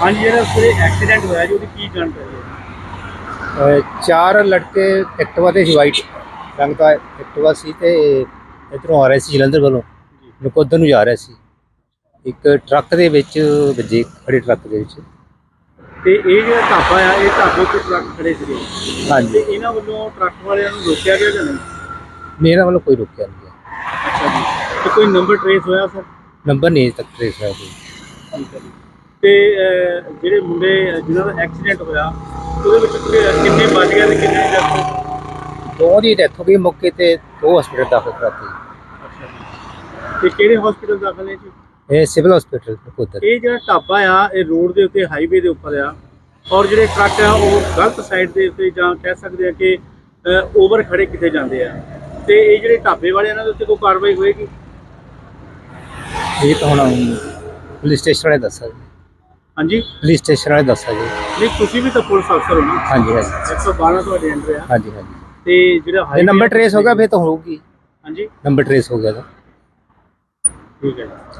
ਹਾਂਜੀ ਜਿਹੜਾ ਉਸਦੇ ਐਕਸੀਡੈਂਟ ਹੋਇਆ ਜੀ ਉਹਦੀ ਕੀ ਜਾਣਕਾਰੀ ਹੈ? ਅਹ ਚਾਰ ਲੜਕੇ ਐਕਟਿਵਾ ਤੇ ਸੀ ਵਾਈਟ ਰੰਗ ਦਾ ਐਕਟਿਵਾ ਸੀ ਤੇ ਇਧਰੋਂ ਆ ਰਹੇ ਸੀ ਜਲੰਧਰ ਵੱਲੋਂ। ਨਕੋਦਰ ਨੂੰ ਜਾ ਰਿਹਾ ਸੀ। ਇੱਕ ਟਰੱਕ ਦੇ ਵਿੱਚ ਵੱਜੇ ਖੜੇ ਟਰੱਕ ਦੇ ਵਿੱਚ। ਤੇ ਇਹ ਜਿਹੜਾ ਢਾਬਾ ਆ ਇਹ ਢਾਬੇ ਤੇ ਟਰੱਕ ਖੜੇ ਸੀਗੇ? ਤੇ ਹਾਂਜੀ ਇਹਨਾਂ ਵੱਲੋਂ ਟਰੱਕ ਵਾਲਿਆਂ ਨੂੰ ਰੋਕਿਆ ਗਿਆ ਜਾਂ ਨਹੀਂ? ਮੇਰਾ ਵੱਲੋਂ ਕੋਈ ਰੁਕਿਆ ਨਹੀਂ ਗਿਆ। ਅੱਛਾ ਜੀ। ਤੇ ਕੋਈ ਨੰਬਰ ਟ੍ਰੇਸ ਹੋਇਆ ਸਰ? ਨੰਬਰ ਨਹੀਂ ਅਜੇ ਤੱਕ ਟ੍ਰੇਸ ਹੋਇਆ ਕੋਈ। ਠੀਕ ਹੈ ਜੀ। ਤੇ ਅਹ, ਜਿਹੜੇ ਮੁੰਡੇ ਜਿਨ੍ਹਾਂ ਦਾ ਐਕਸੀਡੈਂਟ ਹੋਇਆ ਉਹਦੇ ਵਿੱਚ ਕਿ- ਕਿੰਨੇ ਬਚ ਗਏ ਤੇ ਕਿੰਨੇ ਡੈਥ ਦੋ ਦੀ ਡੈਥ ਹੋ ਗਈ ਮੌਕੇ ਤੇ ਦੋ ਹਸਪੀਟਲ ਦਾਖਲ ਕਰਾਤੇ। ਤੇ ਕਿਹੜੇ ਹਸਪੀਟਲ ਦਾਖਲ ਨੇ ਜੀ ਇਹ ਸਿਵਲ ਹਸਪੀਟਲ ਨਕੋਦਰ ਇਹ ਜਿਹੜਾ ਢਾਬਾ ਆ ਇਹ ਰੋਡ ਦੇ ਉੱਤੇ ਹਾਈਵੇ ਦੇ ਉੱਪਰ ਆ। ਔਰ ਜਿਹੜੇ ਟਰੱਕ ਆ ਉਹ ਗਲਤ ਸਾਈਡ ਦੇ ਉੱਤੇ ਜਾਂ ਕਹਿ ਸਕਦੇ ਆ ਕਿ ਓਵਰ ਖੜੇ ਕੀਤੇ ਜਾਂਦੇ ਆ। ਤੇ ਇਹ ਜਿਹੜੇ ਢਾਬੇ ਵਾਲੇ ਇਹਨਾਂ ਦੇ ਉੱਤੇ ਕੋਈ ਕਾਰਵਾਈ ਹੋਏਗੀ? ਇਹ ਤਾਂ ਹੁਣ ਪੁਲਿਸ ਸਟੇਸ਼ਨ ਵਾਲੇ ਦੱਸਾ ਜੀ ਹਾਂਜੀ। ਪੁਲਿਸ ਸਟੇਸ਼ਨ ਵਾਲੇ ਦੱਸਾ ਜੀ ਨਹੀਂ ਤੁਸੀਂ ਵੀ ਤਾਂ ਪੁਲਿਸ ਅਫਸਰ ਹੋ ਨਾ। ਹਾਂਜੀ ਹਾਂਜੀ। 112 ਤੁਹਾਡੇ ਅੰਡਰ ਆ। ਹਾਂਜੀ ਹਾਂਜੀ। ਤੇ ਜਿਹੜਾ highway ਨੰਬਰ ਆ, ਟ੍ਰੇਸ ਹੋ ਗਿਆ ਫਿਰ ਤਾਂ ਹੋਊਗੀ। ਹਾਂਜੀ। ਨੰਬਰ ਟ੍ਰੇਸ ਹੋ ਗਿਆ ਤਾਂ। ਠੀਕ ਹੈ